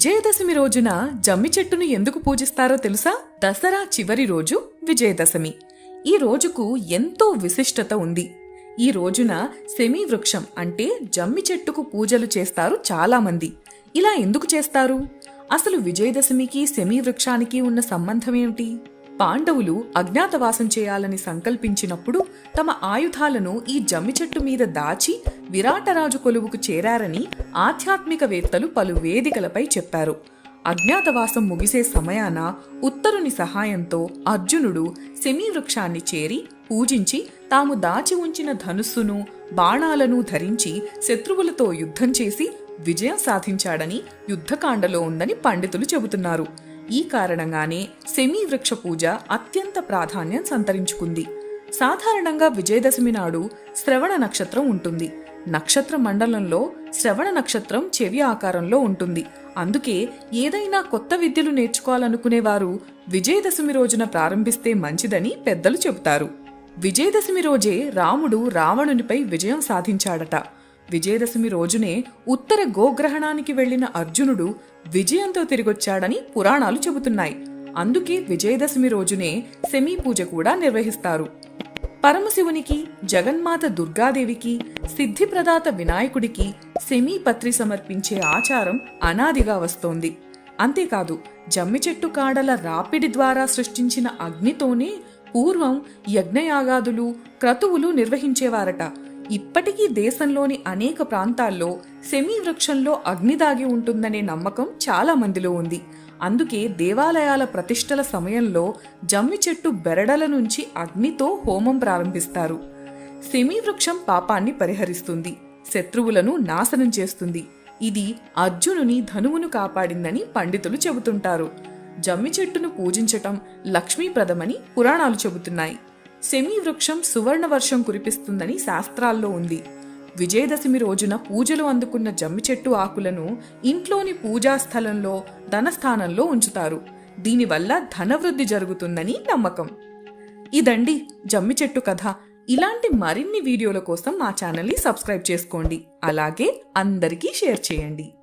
విజయదశమి రోజున జమ్మి చెట్టును ఎందుకు పూజిస్తారో తెలుసా? దసరా చివరి రోజు విజయదశమి. ఈ రోజుకు ఎంతో విశిష్టత ఉంది. ఈ రోజున సెమీ వృక్షం అంటే జమ్మి చెట్టుకు పూజలు చేస్తారు చాలామంది. ఇలా ఎందుకు చేస్తారు? అసలు విజయదశమికి సెమీ వృక్షానికి ఉన్న సంబంధం ఏమిటి? పాండవులు అజ్ఞాతవాసం చేయాలని సంకల్పించినప్పుడు తమ ఆయుధాలను ఈ జమ్మి చెట్టు మీద దాచి విరాటరాజు కొలువుకు చేరారని ఆధ్యాత్మికవేత్తలు పలు వేదికలపై చెప్పారు. అజ్ఞాతవాసం ముగిసే సమయాన ఉత్తరుని సహాయంతో అర్జునుడు సెమీ వృక్షాన్ని చేరి పూజించి తాము దాచి ఉంచిన ధనుస్సును బాణాలను ధరించి శత్రువులతో యుద్ధం చేసి విజయం సాధించాడని యుద్ధకాండలో ఉందని పండితులు చెబుతున్నారు. ఈ కారణంగానే సెమీ వృక్ష పూజ అత్యంత ప్రాధాన్యం సంతరించుకుంది. సాధారణంగా విజయదశమి నాడు శ్రవణ నక్షత్రం ఉంటుంది. నక్షత్ర మండలంలో శ్రవణ నక్షత్రం చెవి ఆకారంలో ఉంటుంది. అందుకే ఏదైనా కొత్త విద్యలు నేర్చుకోవాలనుకునేవారు విజయదశమి రోజున ప్రారంభిస్తే మంచిదని పెద్దలు చెబుతారు. విజయదశమి రోజే రాముడు రావణునిపై విజయం సాధించాడట. విజయదశమి రోజునే ఉత్తర గోగ్రహణానికి వెళ్ళిన అర్జునుడు విజయంతో తిరిగొచ్చాడని పురాణాలు చెబుతున్నాయి. అందుకే విజయదశమి రోజునే సెమీ పూజ కూడా నిర్వహిస్తారు. పరమశివునికి జగన్మాత దుర్గాదేవికి సిద్ధిప్రదాత వినాయకుడికి సెమీ పత్రి సమర్పించే ఆచారం అనాదిగా వస్తోంది. అంతేకాదు జమ్మి చెట్టు కాడల రాపిడి ద్వారా సృష్టించిన అగ్నితోనే పూర్వం యజ్ఞయాగాదులు క్రతువులు నిర్వహించేవారట. ఇప్పటికీ దేశంలోని అనేక ప్రాంతాల్లో సెమీ వృక్షంలో అగ్ని దాగి ఉంటుందనే నమ్మకం చాలా మందిలో ఉంది. అందుకే దేవాలయాల ప్రతిష్టల సమయంలో జమ్మి చెట్టు బెరడల నుంచి అగ్నితో హోమం ప్రారంభిస్తారు. సెమీ వృక్షం పాపాన్ని పరిహరిస్తుంది. శత్రువులను నాశనం చేస్తుంది. ఇది అర్జునుని ధనువును కాపాడిందని పండితులు చెబుతుంటారు. జమ్మి చెట్టును పూజించటం లక్ష్మీప్రదమని పురాణాలు చెబుతున్నాయి. సెమీ వృక్షం సువర్ణ వర్షం కురిపిస్తుందని శాస్త్రాల్లో ఉంది. విజయదశమి రోజున పూజలు అందుకున్న జమ్మి చెట్టు ఆకులను ఇంట్లోని పూజా స్థలంలో ధనస్థానంలో ఉంచుతారు. దీనివల్ల ధనవృద్ధి జరుగుతుందని నమ్మకం. ఇదండి జమ్మి చెట్టు కథ. ఇలాంటి మరిన్ని వీడియోల కోసం మా ఛానల్ని సబ్స్క్రైబ్ చేసుకోండి. అలాగే అందరికీ షేర్ చేయండి.